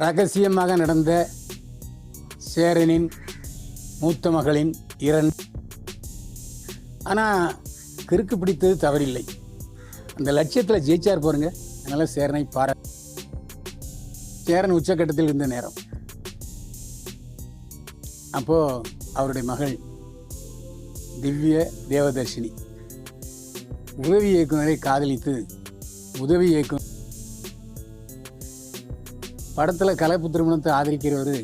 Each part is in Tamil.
ரகசியமாக நடந்த சேரனின் மூத்த மகளின் இரண் ஆனால் கிறுக்கு பிடித்தது தவறில்லை. அந்த லட்சியத்தில் ஜெயிச்சார் பாருங்க. அதனால் சேரனை பார சேரன் உச்சக்கட்டத்தில் இருந்த நேரம். அப்போது அவருடைய மகள் திவ்ய தேவதர்ஷினி உதவி இயக்குனரை காதலித்து உதவி இயக்குனர் படத்தில் கலப்பு திருமணத்தை ஆதரிக்கிறவர்.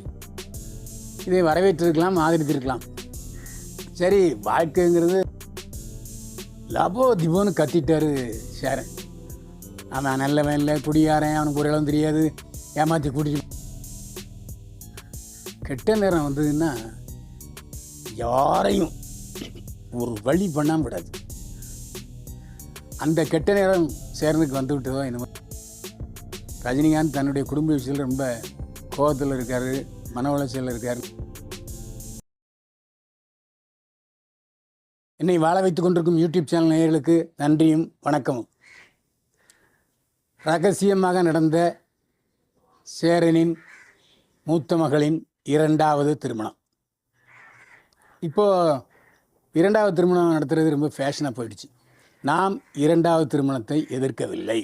இதை வரவேற்றிருக்கலாம் ஆதரித்திருக்கலாம். சரி வாழ்க்கைங்கிறது லபோ திபோன்னு கத்திட்டாரு சேரன். அவன் நல்லவன் இல்லை குடியாரன் அவனுக்கு ஒரு இடம் தெரியாது ஏமாற்றி கூட்டிட்டு கெட்ட நேரம் வந்ததுன்னா யாரையும் ஒரு வழி பண்ணாமல் விடாது. அந்த கெட்ட நேரம் சேரனுக்கு வந்து விட்டதோ என்னமோ ரஜினிகாந்த் தன்னுடைய குடும்ப விஷயத்தில் ரொம்ப கோபத்தில் இருக்கார் மன வளர்ச்சியில் இருக்கார். என்னை வாழ வைத்துக் கொண்டிருக்கும் யூடியூப் சேனல் நேயர்களுக்கு நன்றியும் வணக்கமும். ரகசியமாக நடந்த சேரனின் மூத்த மகளின் இரண்டாவது திருமணம். இப்போது இரண்டாவது திருமணம் நடத்துறது ரொம்ப ஃபேஷனாக போயிடுச்சு. நாம் இரண்டாவது திருமணத்தை எதிர்க்கவில்லை.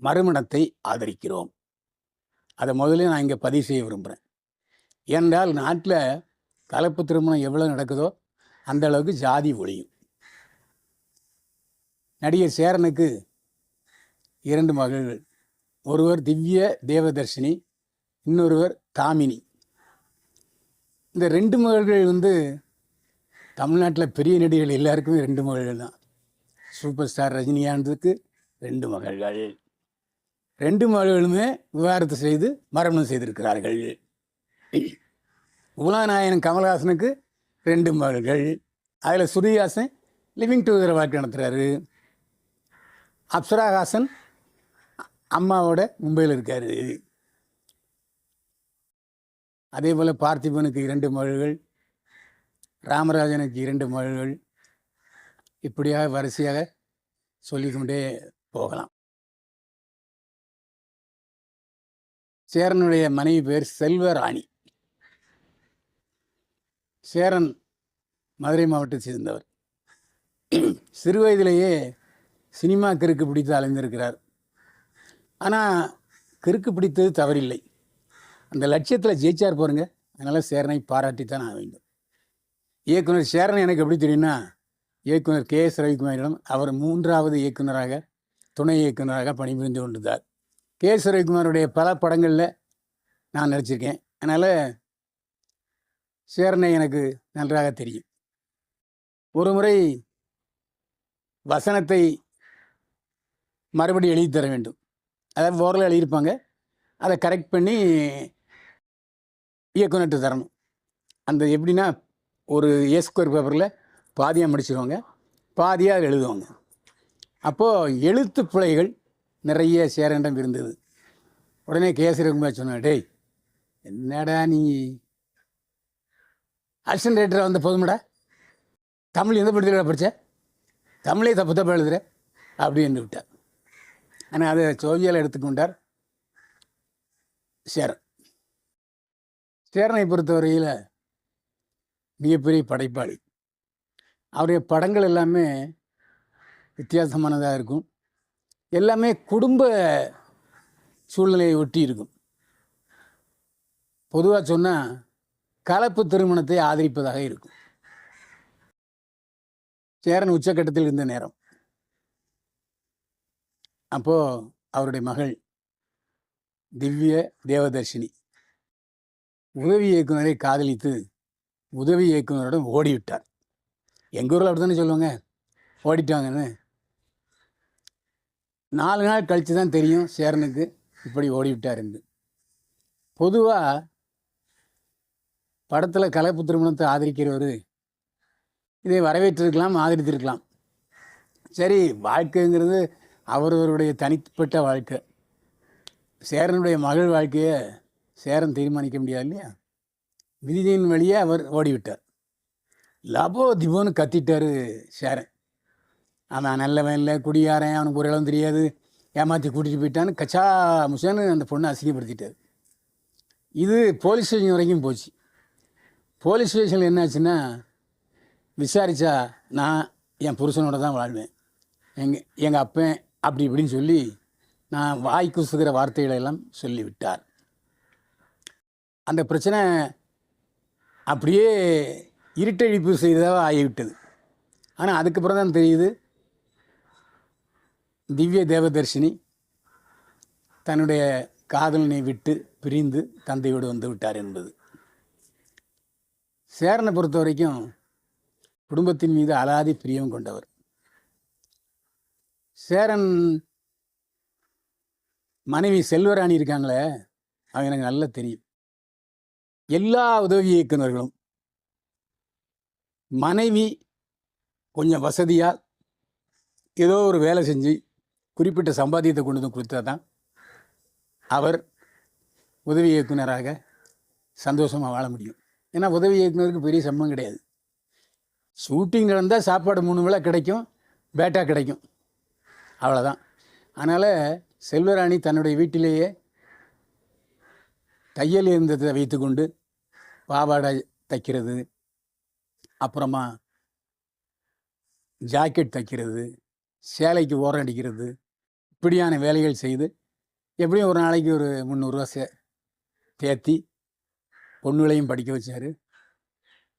மறுமணத்தை ஆதரிக்கிறோம். அதை முதல்ல நான் இங்கே பதிவு செய்ய விரும்புகிறேன் ஏனென்றால் நாட்டில் கலப்பு திருமணம் எவ்வளோ நடக்குதோ அந்த அளவுக்கு ஜாதி ஒழியும். நடிகர் சேரனுக்கு இரண்டு மகள்கள். ஒருவர் திவ்ய தேவதர்ஷினி இன்னொருவர் தாமினி. இந்த ரெண்டு மகள்கள் வந்து தமிழ்நாட்டில் பெரிய நடிகர்கள் எல்லாருக்குமே ரெண்டு மகள்கள் தான். சூப்பர் ஸ்டார் ரஜினிகாந்துக்கு ரெண்டு மகள்கள். ரெண்டு மகள்களுமே விவாகரத்து செய்து மரணம் செய்திருக்கிறார்கள். உலகநாயகன் கமல்ஹாசனுக்கு ரெண்டு மகள்கள் அதில் சுருதிஹாசன் லிவிங் டுகெதர் வாழ்க்கை நடத்துகிறாரு அப்சராஹாசன் அம்மாவோட மும்பையில் இருக்கார். அதே போல் பார்த்திபனுக்கு இரண்டு மகள்கள் ராமராஜனுக்கு இரண்டு மகள்கள் இப்படியாக வரிசையாக சொல்லிக்கொண்டே போகலாம். சேரனுடைய மனைவி பேர் செல்வராணி. சேரன் மதுரை மாவட்டத்தை சேர்ந்தவர். சிறு வயதிலேயே சினிமா கிறுக்கு பிடித்து அலைந்திருக்கிறார். ஆனால் கிறுக்கு பிடித்தது தவறில்லை. அந்த லட்சியத்தில் ஜெயிச்சார் பாருங்க. அதனால் சேரனை பாராட்டித்தான் ஆக வேண்டும். இயக்குனர் சேரன் எனக்கு எப்படி தெரியும்னா இயக்குனர் கே எஸ் ரவிக்குமாரிடம் அவர் மூன்றாவது இயக்குனராக துணை இயக்குனராக பணிபுரிந்து கொண்டிருந்தார் கே சுரவிக்குமாருடைய பல படங்களில் நான் நடிச்சிருக்கேன். அதனால் சேரனை எனக்கு நன்றாக தெரியும். ஒரு முறை வசனத்தை மறுபடியும் எழுதி தர வேண்டும். அதாவது ஓரளவு எழுதியிருப்பாங்க. அதை கரெக்ட் பண்ணி இயக்குநர்கிட்ட தரணும். அந்த எப்படின்னா ஒரு ஏ ஸ்கொயர் பேப்பரில் பாதியாக முடிச்சிருவாங்க பாதியாக எழுதுவாங்க. அப்போது எழுத்து பிழைகள் நிறைய சேரண்டம் இருந்தது. உடனே கேசரிக்குமார் சொன்னா டேய் என்னடா நீ? அசிஸ்டன்ட் ரைட்டராக வந்த போதுமாடா. தமிழ் எந்த படத்தில் படித்த தமிழே தப்பு தப்பாக எழுதுற? அப்படின்னு விட்டார் ஆனால் அதை சோவியால் எடுத்துக்கொண்டார் சேரன் சேரனை பொறுத்தவரையில் மிகப்பெரிய படைப்பாளி. அவருடைய படங்கள் எல்லாமே வித்தியாசமானதாக இருக்கும். எல்லாமே குடும்ப சூழ்நிலையை ஒட்டி இருக்கும். பொதுவாக சொன்னால் கலப்பு திருமணத்தை ஆதரிப்பதாக இருக்கும். சேரன் உச்சக்கட்டத்தில் இருந்த நேரம். அப்போது அவருடைய மகள் திவ்ய தேவதர்ஷினி உதவி இயக்குனரை காதலித்து உதவி இயக்குனருடன் ஓடிவிட்டார். எங்கள் ஊரில் அப்படி தானே சொல்லுவாங்க? ஓடிட்டாங்கன்னு நாலு நாள் கழித்து தான் தெரியும் சேரனுக்கு இப்படி ஓடிவிட்டாருன்னு. பொதுவாக படத்தில் கலப்பு திருமணத்தை ஆதரிக்கிறவர் இதை வரவேற்றிருக்கலாம் ஆதரித்திருக்கலாம். சரி வாழ்க்கைங்கிறது அவரவருடைய தனிப்பட்ட வாழ்க்கை. சேரனுடைய மகள் வாழ்க்கையை சேரன் தீர்மானிக்க முடியாது இல்லையா? விதியின் வழியே அவர் ஓடிவிட்டார். லபோ திபோன்னு கத்திட்டார் சேரன். அவன் நல்லவன் இல்லை குடியாரன் அவனுக்கு ஒரு இடம் தெரியாது. ஏமாற்றி கூட்டிகிட்டு போயிட்டான்னு கச்சா முசேன்னு அந்த பொண்ணை அசிங்கப்படுத்திட்டார். இது போலீஸ் ஸ்டேஷன் வரைக்கும் போச்சு. போலீஸ் ஸ்டேஷனில் என்னாச்சுன்னா விசாரித்தா நான் என் புருஷனோட தான் வாழ்வேன். எங்கள் எங்கள் அப்பன் அப்படி இப்படின்னு சொல்லி நான் வாய் குசுகிற வார்த்தைகளை எல்லாம் சொல்லிவிட்டார். அந்த பிரச்சனை அப்படியே இருட்டழிப்பு செய்ததாக ஆகிவிட்டது. ஆனால் அதுக்கப்புறம் தான் தெரியுது திவ்ய தேவதர்ஷினி தன்னுடைய காதலனை விட்டு பிரிந்து தந்தையோடு வந்து விட்டார் என்பது. சேரனை பொறுத்த வரைக்கும் குடும்பத்தின் மீது அலாதி பிரியம் கொண்டவர். சேரன் மனைவி செல்வராணி இருக்காங்களே அவங்க எனக்கு நல்லா தெரியும். எல்லா உதவி இயக்குநர்களும் மனைவி கொஞ்சம் வசதியாக ஏதோ ஒரு வேலை செஞ்சு குறிப்பிட்ட சம்பாத்தியத்தை கொண்டு வந்து கொடுத்தா தான். அவர் உதவி இயக்குனராக சந்தோஷமாக வாழ முடியும். ஏன்னா உதவி இயக்குனருக்கு பெரிய சம்பளம் கிடையாது. ஷூட்டிங் நடந்தால் சாப்பாடு மூணு வேளை கிடைக்கும் பேட்டா கிடைக்கும். அவ்வளோதான் அதனால் செல்வராணி தன்னுடைய வீட்டிலேயே தையல் இயந்திரத்தை வைத்துக்கொண்டு பாவாடை தைக்கிறது அப்புறமா ஜாக்கெட் தைக்கிறது சேலைக்கு ஓரம் அடிக்கிறது இப்படியான வேலைகள் செய்து எப்படியும் ஒரு நாளைக்கு ஒரு முந்நூறுரூவா சே தேத்தி பொண்ணுகளையும் படிக்க வச்சார்.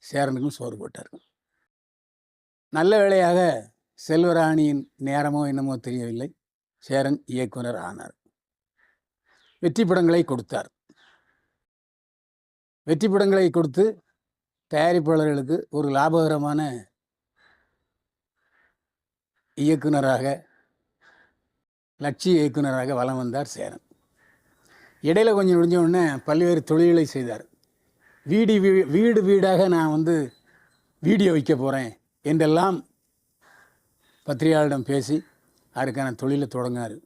சேரனுக்கும் சோறு போட்டார். நல்ல வேளையாக செல்வராணியின் நேரமோ என்னமோ தெரியவில்லை. சேரன் இயக்குனர் ஆனார். வெற்றி படங்களை கொடுத்தார். வெற்றி படங்களை கொடுத்து தயாரிப்பாளர்களுக்கு ஒரு லாபகரமான இயக்குனராக லட்சிய இயக்குனராக வலம் வந்தார் சேரன். இடையில கொஞ்சம் முடிஞ்ச உடனே பல்வேறு தொழில்களை செய்தார். வீடு வீ- வீடு வீடாக நான் வந்து வீடியோ வைக்க போகிறேன் என்றெல்லாம் பத்திரிகையாளரிடம் பேசி அதுக்கான தொழிலை தொடங்கினார்.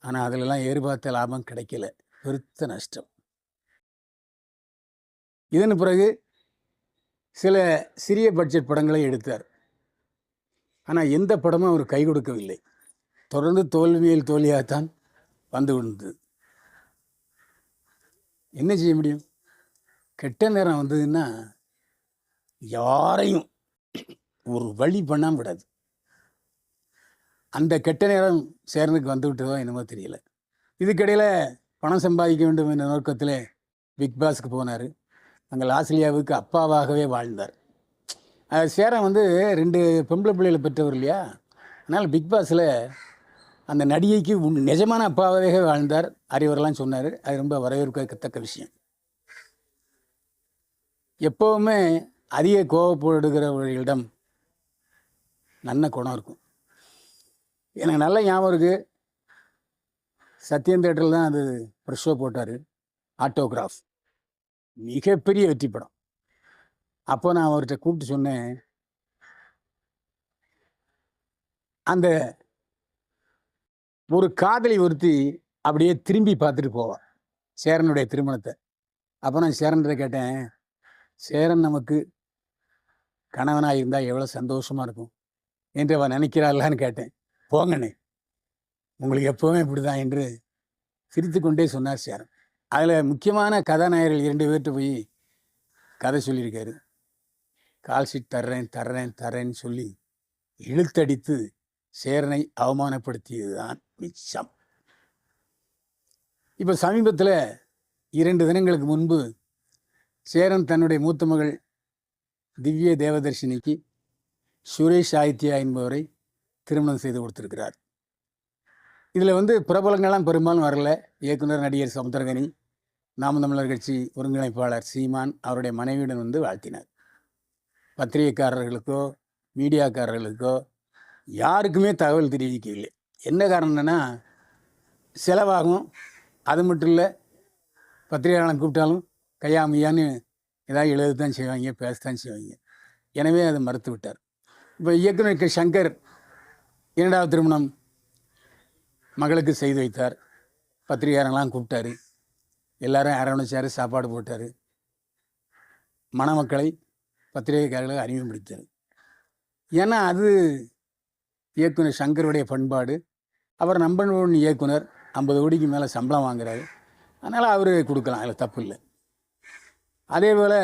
ஆனால் அதிலெல்லாம் எதிர்பார்த்த லாபம் கிடைக்கல. பெருத்த நஷ்டம். இதன் பிறகு சில சிறிய பட்ஜெட் படங்களை எடுத்தார். ஆனால் எந்த படமும் அவர் கை கொடுக்கவில்லை. தொடர்ந்து தோல்வியில் தோல்வியாகத்தான் வந்து கொண்டது என்ன செய்ய முடியும்? கெட்ட நேரம் வந்ததுன்னா யாரையும் ஒரு வழி பண்ணாமல் விடாது. அந்த கெட்ட நேரம் சேரனுக்கு வந்து விட்டதோ என்னமோ தெரியல. இதுக்கிடையில் பணம் சம்பாதிக்க வேண்டும் என்ற நோக்கத்தில் பிக் பாஸ்க்கு போனார். அங்கே ஆஸ்திரேலியாவுக்கு அப்பாவாகவே வாழ்ந்தார். சேரன் வந்து ரெண்டு பொம்பளை பிள்ளைகளை பெற்றவர் இல்லையா? அதனால் பிக் பாஸில் அந்த நடிகைக்கு உன் நிஜமான அப்பாவாகவே வாழ்ந்தார். அறிவரெல்லாம் சொன்னார். அது ரொம்ப வரவேற்கத்தக்க விஷயம். எப்போவுமே அதிக கோவப்படுகிறவர்களிடம் நல்ல குணம் இருக்கும். எனக்கு நல்ல ஞாபகம் இருக்குது சத்யம் தேட்டரில் தான் அது ஒரு ஷோ போட்டார். ஆட்டோகிராஃப் மிகப்பெரிய வெற்றி படம். அப்போ நான் அவர்கிட்ட கூப்பிட்டு சொன்னேன். அந்த ஒரு காதலி ஒருத்தி அப்படியே திரும்பி பார்த்துட்டு போவாள் சேரனுடைய திருமணத்தை. அப்போ நான் சேரன்கிட்ட கேட்டேன் சேரன் நமக்கு கணவனாக இருந்தால் எவ்வளோ சந்தோஷமாக இருக்கும்? என்று அவன் நினைக்கிறாளான்னு கேட்டேன். போங்கண்ணே உங்களுக்கு எப்போவுமே இப்படி தான் என்று சிரித்து கொண்டே சொன்னார் சேரன். அதில் முக்கியமான கதாநாயகர்கள் இரண்டு பேர்கிட்ட போய் கதை சொல்லியிருக்காரு. கால்ஷீட் தர்றேன் தர்றேன் தர்றேன்னு சொல்லி இழுத்தடித்து சேரனை அவமானப்படுத்தியது தான் மிச்சம். இப்போ சமீபத்தில் இரண்டு தினங்களுக்கு முன்பு சேரன் தன்னுடைய மூத்த மகள் திவ்ய தேவதர்ஷினிக்கு சுரேஷ் ஆதித்யா என்பவரை திருமணம் செய்து கொடுத்திருக்கிறார். இதில் வந்து பிரபலங்கள்லாம் பெரும்பாலும் வரல. இயக்குனர் நடிகர் சமுத்திரகனி நாம் தமிழர் கட்சி ஒருங்கிணைப்பாளர் சீமான் அவருடைய மனைவியுடன் வந்து வாழ்த்தினார். பத்திரிகைக்காரர்களுக்கோ மீடியாக்காரர்களுக்கோ யாருக்குமே தகவல் தெரிவிக்கவில்லை. என்ன காரணம்னா செலவாகும். அது மட்டும் இல்லை பத்திரிகையாளர் கூப்பிட்டாலும் கையாமையான்னு ஏதாவது எழுதத்தான் செய்வாங்க பேசத்தான் செய்வாங்க. எனவே அதை மறுத்து விட்டார் இப்போ இயக்குனர் சங்கர் இரண்டாவது திருமணம் மகளுக்கு செய்து வைத்தார். பத்திரிகையாளங்களாம் கூப்பிட்டாரு. எல்லாரும் அரவணைச்சார் சாப்பாடு போட்டார். மணமக்களை பத்திரிகைக்காரர்களை அறிமுகப்படுத்தார் ஏன்னா அது இயக்குனர் சங்கருடைய பண்பாடு. அவர் நம்பன் இயக்குனர் ஐம்பது கோடிக்கு மேலே சம்பளம் வாங்குறாரு. அதனால் அவர் கொடுக்கலாம் அதில் தப்பு இல்லை. அதே போல்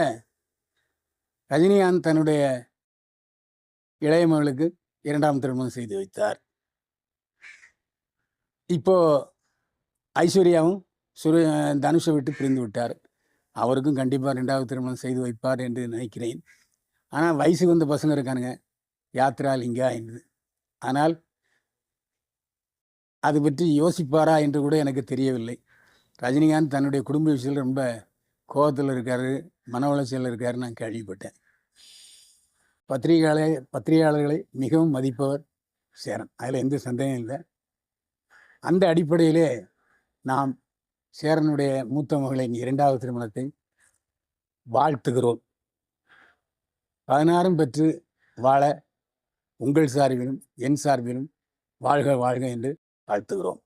ரஜினிகாந்த் தன்னுடைய இளைய மகளுக்கு இரண்டாம் திருமணம் செய்து வைத்தார். இப்போ ஐஸ்வர்யாவும் சுரு தனுஷை விட்டு பிரிந்து விட்டார். அவருக்கும் கண்டிப்பாக ரெண்டாவது திருமணம் செய்து வைப்பார் என்று நினைக்கிறேன். ஆனால் வயசுக்கு வந்த பசங்க இருக்கானுங்க. யாத்ரா லிங்கா என்று ஆனால் அது பற்றி யோசிப்பாரா என்று கூட எனக்கு தெரியவில்லை. ரஜினிகாந்த் தன்னுடைய குடும்ப விஷயத்தில் ரொம்ப கோபத்தில் இருக்காரு மன வளர்ச்சியில் இருக்காரு நான் கேள்விப்பட்டேன். பத்திரிகையாளர் பத்திரிகையாளர்களை மிகவும் மதிப்பவர் சேரன். அதில் எந்த சந்தேகம் இல்லை. அந்த அடிப்படையிலே நாம் சேரனுடைய மூத்த மகளின் இரண்டாவது திருமணத்தை வாழ்த்துகிறோம். பதினாறும் பெற்று வாழ உங்கள் சார்பிலும் என் சார்பிலும் வாழ்க வாழ்க என்று வாழ்த்துகிறோம்.